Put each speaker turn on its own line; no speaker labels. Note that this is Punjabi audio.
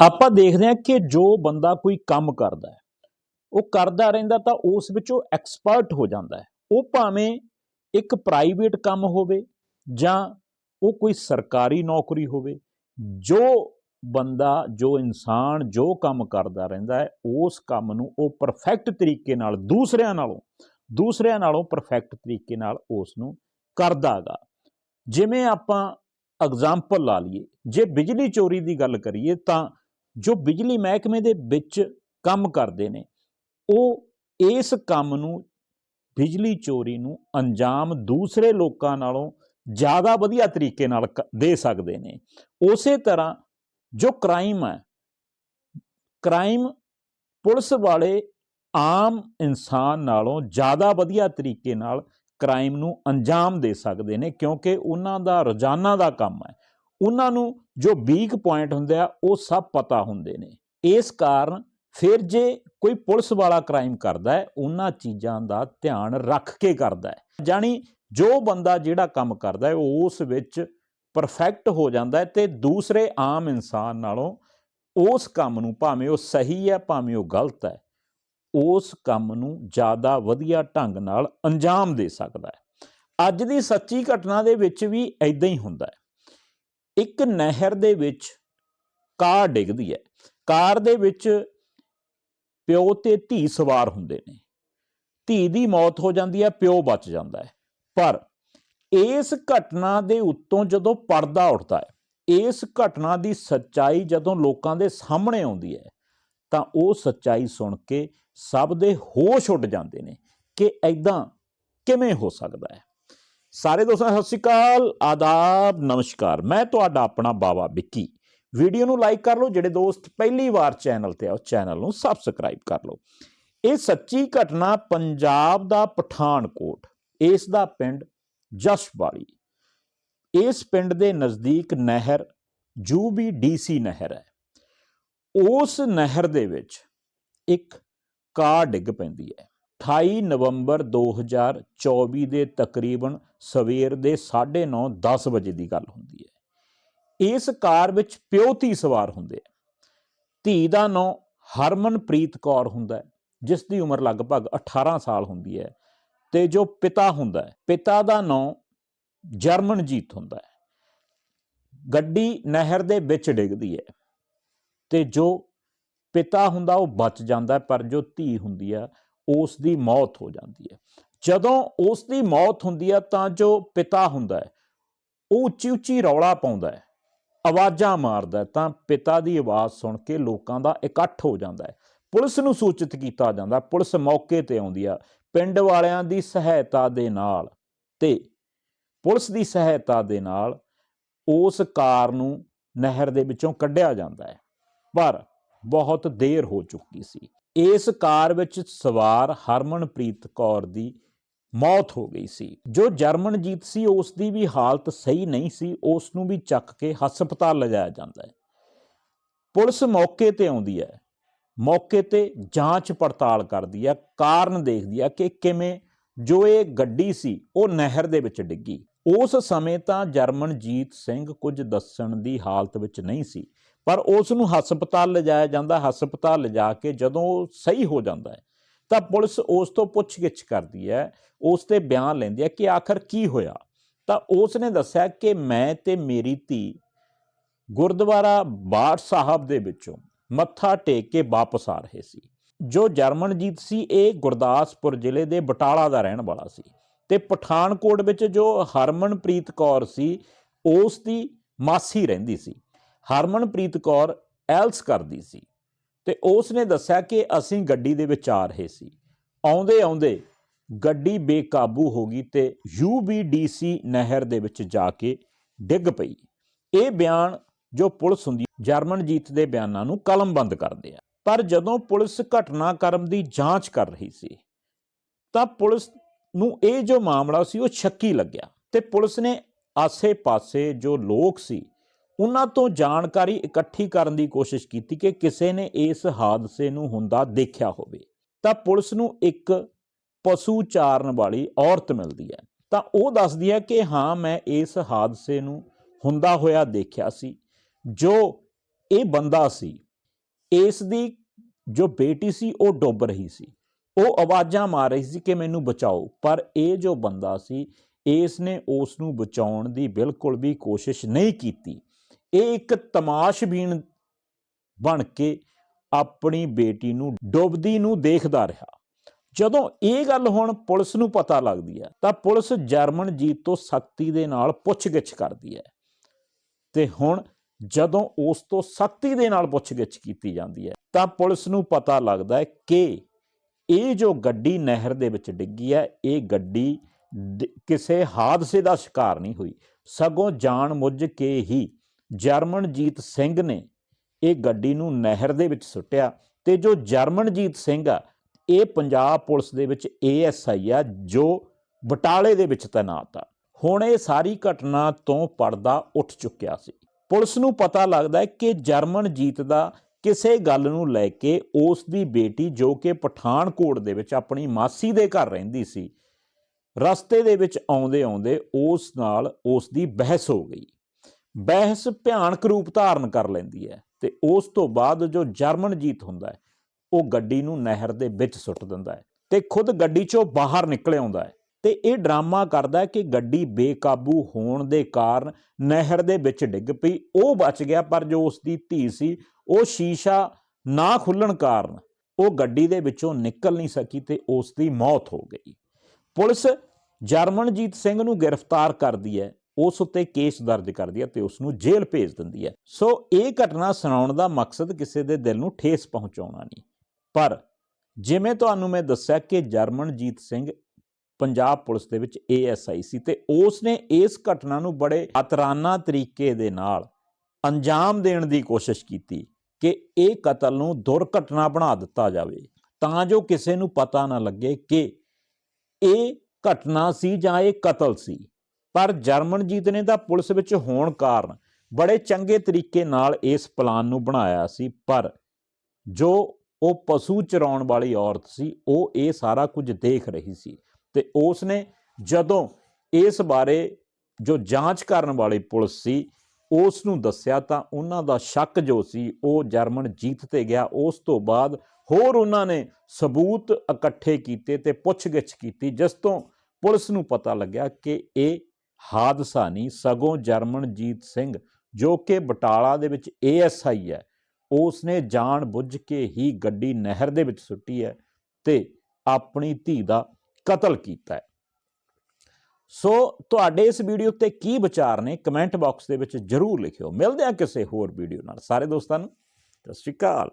ਆਪਾਂ ਦੇਖਦੇ ਹਾਂ ਕਿ ਜੋ ਬੰਦਾ ਕੋਈ ਕੰਮ ਕਰਦਾ ਹੈ, ਉਹ ਕਰਦਾ ਰਹਿੰਦਾ ਤਾਂ ਉਸ ਵਿੱਚ ਉਹ ਐਕਸਪਰਟ ਹੋ ਜਾਂਦਾ ਹੈ। ਉਹ ਭਾਵੇਂ ਇੱਕ ਪ੍ਰਾਈਵੇਟ ਕੰਮ ਹੋਵੇ ਜਾਂ ਉਹ ਕੋਈ ਸਰਕਾਰੀ ਨੌਕਰੀ ਹੋਵੇ, ਜੋ ਬੰਦਾ, ਜੋ ਇਨਸਾਨ, ਜੋ ਕੰਮ ਕਰਦਾ ਰਹਿੰਦਾ ਹੈ, ਉਸ ਕੰਮ ਨੂੰ ਉਹ ਪਰਫੈਕਟ ਤਰੀਕੇ ਨਾਲ, ਦੂਸਰਿਆਂ ਨਾਲੋਂ ਦੂਸਰਿਆਂ ਨਾਲੋਂ ਪਰਫੈਕਟ ਤਰੀਕੇ ਨਾਲ ਉਸ ਨੂੰ ਕਰਦਾਗਾ ਜਿਵੇਂ ਆਪਾਂ ਐਗਜ਼ਾਮਪਲ ਲਾ ਲਈਏ, ਜੇ ਬਿਜਲੀ ਚੋਰੀ ਦੀ ਗੱਲ ਕਰੀਏ ਤਾਂ ਜੋ ਬਿਜਲੀ ਮਹਿਕਮੇ ਦੇ ਵਿੱਚ ਕੰਮ ਕਰਦੇ ਨੇ, ਉਹ ਇਸ ਕੰਮ ਨੂੰ, ਬਿਜਲੀ ਚੋਰੀ ਨੂੰ ਅੰਜਾਮ ਦੂਸਰੇ ਲੋਕਾਂ ਨਾਲੋਂ ਜ਼ਿਆਦਾ ਵਧੀਆ ਤਰੀਕੇ ਨਾਲ ਕ- ਦੇ ਸਕਦੇ ਨੇ। ਉਸੇ ਤਰ੍ਹਾਂ ਜੋ ਕ੍ਰਾਈਮ ਹੈ ਕ੍ਰਾਈਮ ਪੁਲਿਸ ਵਾਲੇ ਆਮ ਇਨਸਾਨ ਨਾਲੋਂ ਜ਼ਿਆਦਾ ਵਧੀਆ ਤਰੀਕੇ ਨਾਲ ਕ੍ਰਾਈਮ ਨੂੰ ਅੰਜਾਮ ਦੇ ਸਕਦੇ ਨੇ, ਕਿਉਂਕਿ ਉਹਨਾਂ ਦਾ ਰੋਜ਼ਾਨਾ ਦਾ ਕੰਮ ਹੈ। ਉਹਨਾਂ ਨੂੰ ਜੋ ਵੀਕ ਪੁਆਇੰਟ ਹੁੰਦੇ ਆ, ਉਹ ਸਭ ਪਤਾ ਹੁੰਦੇ ਨੇ। ਇਸ ਕਾਰਨ ਫਿਰ ਜੇ ਕੋਈ ਪੁਲਿਸ ਵਾਲਾ ਕ੍ਰਾਈਮ ਕਰਦਾ ਹੈ, ਉਹਨਾਂ ਚੀਜ਼ਾਂ ਦਾ ਧਿਆਨ ਰੱਖ ਕੇ ਕਰਦਾ ਹੈ। ਜਾਣੀ ਜੋ ਬੰਦਾ ਜਿਹੜਾ ਕੰਮ ਕਰਦਾ ਹੈ, ਉਹ ਉਸ ਵਿੱਚ ਪਰਫੈਕਟ ਹੋ ਜਾਂਦਾ ਹੈ ਤੇ ਦੂਸਰੇ ਆਮ ਇਨਸਾਨ ਨਾਲੋਂ ਉਸ ਕੰਮ ਨੂੰ ਭਾਵੇਂ ਉਹ ਸਹੀ ਹੈ, ਭਾਵੇਂ ਉਹ ਗਲਤ ਹੈ, ਉਸ ਕੰਮ ਨੂੰ ਜ਼ਿਆਦਾ ਵਧੀਆ ਢੰਗ ਨਾਲ ਅੰਜਾਮ ਦੇ ਸਕਦਾ ਹੈ। ਅੱਜ ਦੀ ਸੱਚੀ ਘਟਨਾ ਦੇ ਵਿੱਚ ਵੀ ਐਦਾਂ ਹੀ ਹੁੰਦਾ ਹੈ। ਇੱਕ ਨਹਿਰ ਦੇ ਵਿੱਚ ਕਾਰ ਡਿੱਗਦੀ ਹੈ। ਕਾਰ ਦੇ ਵਿੱਚ ਪਿਓ ਤੇ ਧੀ ਸਵਾਰ ਹੁੰਦੇ ਨੇ। ਧੀ ਦੀ ਮੌਤ ਹੋ ਜਾਂਦੀ ਹੈ, ਪਿਓ ਬਚ ਜਾਂਦਾ ਹੈ। ਪਰ ਇਸ ਘਟਨਾ ਦੇ ਉੱਤੋਂ ਜਦੋਂ ਪਰਦਾ ਉੱਠਦਾ ਹੈ, ਇਸ ਘਟਨਾ ਦੀ ਸੱਚਾਈ ਜਦੋਂ ਲੋਕਾਂ ਦੇ ਸਾਹਮਣੇ ਆਉਂਦੀ ਹੈ, ਤਾਂ ਉਹ ਸੱਚਾਈ ਸੁਣ ਕੇ ਸਭ ਦੇ ਹੋਸ਼ ਉੱਡ ਜਾਂਦੇ ਨੇ ਕਿ ਐਦਾਂ ਕਿਵੇਂ ਹੋ ਸਕਦਾ ਹੈ। ਸਾਰੇ ਦੋਸਤਾਂ, ਸਤਿ ਸ਼੍ਰੀ ਅਕਾਲ। ਆਦਾਬ, ਨਮਸਕਾਰ। ਮੈਂ ਤੁਹਾਡਾ ਆਪਣਾ ਬਾਵਾ ਵਿੱਕੀ। ਵੀਡੀਓ ਨੂੰ ਲਾਈਕ ਕਰ ਲਓ, ਜਿਹੜੇ ਦੋਸਤ ਪਹਿਲੀ ਵਾਰ ਚੈਨਲ ਤੇ ਆਓ ਚੈਨਲ ਨੂੰ ਸਬਸਕ੍ਰਾਈਬ ਕਰ ਲਓ। ਇਹ ਸੱਚੀ ਘਟਨਾ ਪੰਜਾਬ ਦਾ ਪਠਾਨਕੋਟ, ਇਸ ਦਾ ਪਿੰਡ ਜਸ਼ਵਾੜੀ ਇਸ ਪਿੰਡ ਦੇ ਨਜ਼ਦੀਕ ਨਹਿਰ ਜੋ ਵੀ ਡੀਸੀ ਨਹਿਰ ਹੈ। ਉਸ ਨਹਿਰ ਦੇ ਵਿੱਚ ਇੱਕ ਕਾਰ ਡਿੱਗ ਪੈਂਦੀ ਹੈ। 28 ਨਵੰਬਰ 2024 ਦੇ ਤਕਰੀਬਨ ਸਵੇਰ ਦੇ 9:30 10 ਵਜੇ ਦੀ ਗੱਲ ਹੁੰਦੀ ਹੈ। ਇਸ ਕਾਰ ਵਿੱਚ ਪਿਓ ਧੀ ਸਵਾਰ ਹੁੰਦੇ ਆ। ਧੀ ਦਾ ਨਾਂ ਹਰਮਨਪ੍ਰੀਤ ਕੌਰ ਹੁੰਦਾ ਹੈ, ਜਿਸ ਦੀ ਉਮਰ ਲਗਭਗ 18 ਸਾਲ ਹੁੰਦੀ ਹੈ ਤੇ ਜੋ ਪਿਤਾ ਹੁੰਦਾ ਹੈ। ਪਿਤਾ ਦਾ ਨਾਂ ਜਰਮਨਜੀਤ ਹੁੰਦਾ ਹੈ। ਗੱਡੀ ਨਹਿਰ ਦੇ ਵਿੱਚ ਡਿੱਗਦੀ ਹੈ ਤੇ ਜੋ ਪਿਤਾ ਹੁੰਦਾ ਉਹ ਬਚ ਜਾਂਦਾ ਪਰ ਜੋ ਧੀ ਹੁੰਦੀ ਆ ਉਸ ਦੀ ਮੌਤ ਹੋ ਜਾਂਦੀ ਹੈ। ਜਦੋਂ ਉਸ ਦੀ ਮੌਤ ਹੁੰਦੀ ਹੈ ਤਾਂ ਜੋ ਪਿਤਾ ਹੁੰਦਾ ਹੈ ਉਹ ਉੱਚੀ ਉੱਚੀ ਰੌਲਾ ਪਾਉਂਦਾ ਹੈ, ਆਵਾਜ਼ਾਂ ਮਾਰਦਾ ਤਾਂ ਪਿਤਾ ਦੀ ਆਵਾਜ਼ ਸੁਣ ਕੇ ਲੋਕਾਂ ਦਾ ਇਕੱਠ ਹੋ ਜਾਂਦਾ ਹੈ। ਪੁਲਿਸ ਨੂੰ ਸੂਚਿਤ ਕੀਤਾ ਜਾਂਦਾ, ਪੁਲਿਸ ਮੌਕੇ ਤੇ ਆਉਂਦੀ ਆ, ਪਿੰਡ ਵਾਲਿਆਂ ਦੀ ਸਹਾਇਤਾ ਦੇ ਨਾਲ ਤੇ ਪੁਲਿਸ ਦੀ ਸਹਾਇਤਾ ਦੇ ਨਾਲ ਉਸ ਕਾਰ ਨੂੰ ਨਹਿਰ ਦੇ ਵਿੱਚੋਂ ਕੱਢਿਆ ਜਾਂਦਾ ਹੈ। ਪਰ ਬਹੁਤ ਦੇਰ ਹੋ ਚੁੱਕੀ ਸੀ। ਇਸ ਕਾਰ ਵਿੱਚ ਸਵਾਰ ਹਰਮਨਪ੍ਰੀਤ ਕੌਰ ਦੀ ਮੌਤ ਹੋ ਗਈ ਸੀ। ਜੋ ਜਰਮਨਜੀਤ ਸੀ ਉਸ ਦੀ ਵੀ ਹਾਲਤ ਸਹੀ ਨਹੀਂ ਸੀ ਉਸ ਨੂੰ ਵੀ ਚੱਕ ਕੇ ਹਸਪਤਾਲ ਲਿਜਾਇਆ ਜਾਂਦਾ ਹੈ। ਪੁਲਿਸ ਮੌਕੇ ਤੇ ਆਉਂਦੀ ਹੈ। ਮੌਕੇ ਤੇ ਜਾਂਚ ਪੜਤਾਲ ਕਰਦੀ ਹੈ। ਕਾਰਨ ਦੇਖਦੀ ਹੈ ਕਿ ਕਿਵੇਂ ਜੋ ਇਹ ਗੱਡੀ ਸੀ, ਉਹ ਨਹਿਰ ਦੇ ਵਿੱਚ ਡਿੱਗੀ। ਉਸ ਸਮੇਂ ਤਾਂ ਜਰਮਨਜੀਤ ਸਿੰਘ ਕੁਝ ਦੱਸਣ ਦੀ ਹਾਲਤ ਵਿੱਚ ਨਹੀਂ ਸੀ। ਪਰ ਉਸ ਨੂੰ ਹਸਪਤਾਲ ਲਿਜਾਇਆ ਜਾਂਦਾ, ਹਸਪਤਾਲ ਲਿਜਾ ਕੇ ਜਦੋਂ ਸਹੀ ਹੋ ਜਾਂਦਾ ਹੈ, ਤਾਂ ਪੁਲਿਸ ਉਸ ਤੋਂ ਪੁੱਛਗਿੱਛ ਕਰਦੀ ਹੈ, ਉਸ ਤੇ ਬਿਆਨ ਲੈਂਦੀ ਹੈ ਕਿ ਆਖਰ ਕੀ ਹੋਇਆ? ਤਾਂ ਉਸ ਨੇ ਦੱਸਿਆ ਕਿ ਮੈਂ ਤੇ ਮੇਰੀ ਧੀ ਗੁਰਦੁਆਰਾ ਬਾੜ ਸਾਹਿਬ ਦੇ ਵਿੱਚੋਂ ਮੱਥਾ ਟੇਕ ਕੇ ਵਾਪਸ ਆ ਰਹੇ ਸੀ। ਜੋ ਜਰਮਨਜੀਤ ਸੀ, ਇਹ ਗੁਰਦਾਸਪੁਰ ਜ਼ਿਲ੍ਹੇ ਦੇ ਬਟਾਲਾ ਦਾ ਰਹਿਣ ਵਾਲਾ ਸੀ ਤੇ ਪਠਾਨਕੋਟ ਵਿੱਚ ਜੋ ਹਰਮਨਪ੍ਰੀਤ ਕੌਰ ਸੀ, ਉਸ ਦੀ ਮਾਸੀ ਰਹਿੰਦੀ ਸੀ। ਹਰਮਨਪ੍ਰੀਤ ਕੌਰ ਐਲਸ ਕਰਦੀ ਸੀ ਤੇ ਉਸ ਨੇ ਦੱਸਿਆ ਕਿ ਅਸੀਂ ਗੱਡੀ ਦੇ ਵਿੱਚ ਆ ਰਹੇ ਸੀ। ਆਉਂਦੇ ਆਉਂਦੇ ਗੱਡੀ ਬੇਕਾਬੂ ਹੋ ਗਈ ਤੇ ਯੂਬੀਡੀਸੀ ਨਹਿਰ ਦੇ ਵਿੱਚ ਜਾ ਕੇ ਡਿੱਗ ਪਈ। ਇਹ ਬਿਆਨ ਜੋ ਪੁਲਿਸ ਹੁੰਦੀ ਜਰਮਨਜੀਤ ਦੇ ਬਿਆਨਾਂ ਨੂੰ ਕਲਮਬੰਦ ਕਰਦੇ ਆ। ਪਰ ਜਦੋਂ ਪੁਲਿਸ ਘਟਨਾਕ੍ਰਮ ਦੀ ਜਾਂਚ ਕਰ ਰਹੀ ਸੀ, ਤਾਂ ਪੁਲਿਸ ਨੂੰ ਇਹ ਜੋ ਮਾਮਲਾ ਸੀ, ਉਹ ਸ਼ੱਕੀ ਲੱਗਿਆ ਤੇ ਪੁਲਿਸ ਨੇ ਆਸੇ-ਪਾਸੇ ਜੋ ਲੋਕ ਸੀ ਉਹਨਾਂ ਤੋਂ ਜਾਣਕਾਰੀ ਇਕੱਠੀ ਕਰਨ ਦੀ ਕੋਸ਼ਿਸ਼ ਕੀਤੀ ਕਿ ਕਿਸੇ ਨੇ ਇਸ ਹਾਦਸੇ ਨੂੰ ਹੁੰਦਾ ਦੇਖਿਆ ਹੋਵੇ। ਤਾਂ ਪੁਲਿਸ ਨੂੰ ਇੱਕ ਪਸ਼ੂ ਚਾਰਨ ਵਾਲੀ ਔਰਤ ਮਿਲਦੀ ਹੈ। ਤਾਂ ਉਹ ਦੱਸਦੀ ਹੈ ਕਿ ਹਾਂ, ਮੈਂ ਇਸ ਹਾਦਸੇ ਨੂੰ ਹੁੰਦਾ ਹੋਇਆ ਦੇਖਿਆ ਸੀ। ਜੋ ਇਹ ਬੰਦਾ ਸੀ, ਇਸ ਦੀ ਜੋ ਬੇਟੀ ਸੀ, ਉਹ ਡੁੱਬ ਰਹੀ ਸੀ। ਉਹ ਆਵਾਜ਼ਾਂ ਮਾਰ ਰਹੀ ਸੀ ਕਿ ਮੈਨੂੰ ਬਚਾਓ, ਪਰ ਇਹ ਜੋ ਬੰਦਾ ਸੀ, ਇਸ ਨੇ ਉਸ ਨੂੰ ਬਚਾਉਣ ਦੀ ਬਿਲਕੁਲ ਵੀ ਕੋਸ਼ਿਸ਼ ਨਹੀਂ ਕੀਤੀ। ਇਹ ਇੱਕ ਤਮਾਸ਼ਬੀਨ ਬਣ ਕੇ ਆਪਣੀ ਬੇਟੀ ਨੂੰ ਡੁੱਬਦੀ ਨੂੰ ਦੇਖਦਾ ਰਿਹਾ। ਜਦੋਂ ਇਹ ਗੱਲ ਹੁਣ ਪੁਲਿਸ ਨੂੰ ਪਤਾ ਲੱਗਦੀ ਹੈ, ਤਾਂ ਪੁਲਿਸ ਜਰਮਨ ਜੀਤ ਤੋਂ ਸਖਤੀ ਦੇ ਨਾਲ ਪੁੱਛਗਿੱਛ ਕਰਦੀ ਹੈ। ਤੇ ਹੁਣ ਜਦੋਂ ਉਸ ਤੋਂ ਸਖਤੀ ਦੇ ਨਾਲ ਪੁੱਛਗਿੱਛ ਕੀਤੀ ਜਾਂਦੀ ਹੈ, ਤਾਂ ਪੁਲਿਸ ਨੂੰ ਪਤਾ ਲੱਗਦਾ ਹੈ ਕਿ ਇਹ ਜੋ ਗੱਡੀ ਨਹਿਰ ਦੇ ਵਿੱਚ ਡਿੱਗੀ ਹੈ, ਇਹ ਗੱਡੀ ਕਿਸੇ ਹਾਦਸੇ ਦਾ ਸ਼ਿਕਾਰ ਨਹੀਂ ਹੋਈ। ਸਗੋਂ ਜਾਣ ਮੁੱਝ ਕੇ ਹੀ ਜਰਮਨਜੀਤ ਸਿੰਘ ਨੇ ਇਹ ਗੱਡੀ ਨੂੰ ਨਹਿਰ ਦੇ ਵਿੱਚ ਸੁੱਟਿਆ ਤੇ ਜੋ ਜਰਮਨਜੀਤ ਸਿੰਘ ਆ, ਇਹ ਪੰਜਾਬ ਪੁਲਿਸ ਦੇ ਵਿੱਚ ਏਐਸਆਈ ਆ, ਜੋ ਬਟਾਲੇ ਦੇ ਵਿੱਚ ਤੈਨਾਤ ਆ। ਹੁਣ ਇਹ ਸਾਰੀ ਘਟਨਾ ਤੋਂ ਪਰਦਾ ਉੱਠ ਚੁੱਕਿਆ ਸੀ। ਪੁਲਿਸ ਨੂੰ ਪਤਾ ਲੱਗਦਾ ਹੈ ਕਿ ਜਰਮਨਜੀਤ ਦਾ ਕਿਸੇ ਗੱਲ ਨੂੰ ਲੈ ਕੇ ਉਸ ਦੀ ਬੇਟੀ, ਜੋ ਕਿ ਪਠਾਨਕੋਟ ਦੇ ਵਿੱਚ ਆਪਣੀ ਮਾਸੀ ਦੇ ਘਰ ਰਹਿੰਦੀ ਸੀ, ਰਸਤੇ ਦੇ ਵਿੱਚ ਆਉਂਦੇ ਆਉਂਦੇ ਉਸ ਨਾਲ ਉਸ ਦੀ ਬਹਿਸ ਹੋ ਗਈ। ਬਹਿਸ ਭਿਆਨਕ ਰੂਪ ਧਾਰਨ ਕਰ ਲੈਂਦੀ ਹੈ ਤੇ ਉਸ ਤੋਂ ਬਾਅਦ ਜੋ ਜਰਮਨਜੀਤ ਹੁੰਦਾ ਹੈ, ਉਹ ਗੱਡੀ ਨੂੰ ਨਹਿਰ ਦੇ ਵਿੱਚ ਸੁੱਟ ਦਿੰਦਾ ਹੈ ਤੇ ਖੁਦ ਗੱਡੀ 'ਚੋਂ ਬਾਹਰ ਨਿਕਲ ਆਉਂਦਾ ਹੈ ਤੇ ਇਹ ਡਰਾਮਾ ਕਰਦਾ ਕਿ ਗੱਡੀ ਬੇਕਾਬੂ ਹੋਣ ਦੇ ਕਾਰਨ ਨਹਿਰ ਦੇ ਵਿੱਚ ਡਿੱਗ ਪਈ, ਉਹ ਬਚ ਗਿਆ ਪਰ ਜੋ ਉਸ ਦੀ ਧੀ ਸੀ, ਉਹ ਸ਼ੀਸ਼ਾ ਨਾ ਖੁੱਲਣ ਕਾਰਨ ਉਹ ਗੱਡੀ ਦੇ ਵਿੱਚੋਂ ਨਿਕਲ ਨਹੀਂ ਸਕੀ ਤੇ ਉਸ ਦੀ ਮੌਤ ਹੋ ਗਈ। ਪੁਲਿਸ ਜਰਮਨਜੀਤ ਸਿੰਘ ਨੂੰ ਗ੍ਰਿਫਤਾਰ ਕਰਦੀ ਹੈ ਉਸ ਉੱਤੇ ਕੇਸ ਦਰਜ ਕਰਦੀ ਹੈ ਤੇ ਉਸ ਨੂੰ ਜੇਲ੍ਹ ਭੇਜ ਦਿੰਦੀ ਹੈ। ਸੋ ਇਹ ਘਟਨਾ ਸੁਣਾਉਣ ਦਾ ਮਕਸਦ ਕਿਸੇ ਦੇ ਦਿਲ ਨੂੰ ਠੇਸ ਪਹੁੰਚਾਉਣਾ ਨਹੀਂ। ਪਰ ਜਿਵੇਂ ਤੁਹਾਨੂੰ ਮੈਂ ਦੱਸਿਆ ਕਿ ਜਰਮਨਜੀਤ ਸਿੰਘ ਪੰਜਾਬ ਪੁਲਿਸ ਦੇ ਵਿੱਚ ਏਐਸਆਈ ਸੀ ਤੇ ਉਸ ਨੇ ਇਸ ਘਟਨਾ ਨੂੰ ਬੜੇ ਅਤਰਾਨਾ ਤਰੀਕੇ ਦੇ ਨਾਲ ਅੰਜਾਮ ਦੇਣ ਦੀ ਕੋਸ਼ਿਸ਼ ਕੀਤੀ ਕਿ ਇਹ ਕਤਲ ਨੂੰ ਦੁਰਘਟਨਾ ਬਣਾ ਦਿੱਤਾ ਜਾਵੇ। ਤਾਂ ਜੋ ਕਿਸੇ ਨੂੰ ਪਤਾ ਨਾ ਲੱਗੇ ਕਿ ਇਹ ਘਟਨਾ ਸੀ ਜਾਂ ਇਹ ਕਤਲ ਸੀ। ਪਰ ਜਰਮਨ ਜੀਤ ਨੇ ਤਾਂ ਪੁਲਿਸ ਵਿੱਚ ਹੋਣ ਕਾਰਨ ਬੜੇ ਚੰਗੇ ਤਰੀਕੇ ਨਾਲ ਇਸ ਪਲਾਨ ਨੂੰ ਬਣਾਇਆ ਸੀ, ਪਰ ਜੋ ਉਹ ਪਸ਼ੂ ਚਰਾਉਣ ਵਾਲੀ ਔਰਤ ਸੀ, ਉਹ ਇਹ ਸਾਰਾ ਕੁਝ ਦੇਖ ਰਹੀ ਸੀ ਤੇ ਉਸ ਨੇ ਜਦੋਂ ਇਸ ਬਾਰੇ ਜੋ ਜਾਂਚ ਕਰਨ ਵਾਲੀ ਪੁਲਿਸ ਸੀ ਉਸ ਨੂੰ ਦੱਸਿਆ ਤਾਂ ਉਹਨਾਂ ਦਾ ਸ਼ੱਕ ਜੋ ਸੀ, ਉਹ ਜਰਮਨ ਜੀਤ ਤੇ ਗਿਆ। ਉਸ ਤੋਂ ਬਾਅਦ ਹੋਰ ਉਹਨਾਂ ਨੇ ਸਬੂਤ ਇਕੱਠੇ ਕੀਤੇ ਤੇ ਪੁੱਛਗਿੱਛ ਕੀਤੀ, ਜਿਸ ਤੋਂ ਪੁਲਿਸ ਨੂੰ ਪਤਾ ਲੱਗਿਆ ਕਿ ਇਹ ਹਾਦਸਾ ਨਹੀਂ, ਸਗੋਂ ਜਰਮਨਜੀਤ ਸਿੰਘ, ਜੋ ਕਿ ਬਟਾਲਾ ਦੇ ਵਿੱਚ ਏਐਸਆਈ ਹੈ ਉਸ ਨੇ ਜਾਣ ਬੁੱਝ ਕੇ ਹੀ ਗੱਡੀ ਨਹਿਰ ਦੇ ਵਿੱਚ ਸੁੱਟੀ ਹੈ ਤੇ ਆਪਣੀ ਧੀ ਦਾ ਕਤਲ ਕੀਤਾ ਹੈ। ਸੋ ਤੁਹਾਡੇ ਇਸ ਵੀਡੀਓ ਤੇ ਕੀ ਵਿਚਾਰ ਨੇ, ਕਮੈਂਟ ਬਾਕਸ ਦੇ ਵਿੱਚ ਜਰੂਰ ਲਿਖਿਓ। ਮਿਲਦੇ ਹਾਂ ਕਿਸੇ ਹੋਰ ਵੀਡੀਓ ਨਾਲ। ਸਾਰੇ ਦੋਸਤਾਂ ਨੂੰ, ਸਤਿ ਸ਼੍ਰੀ ਅਕਾਲ।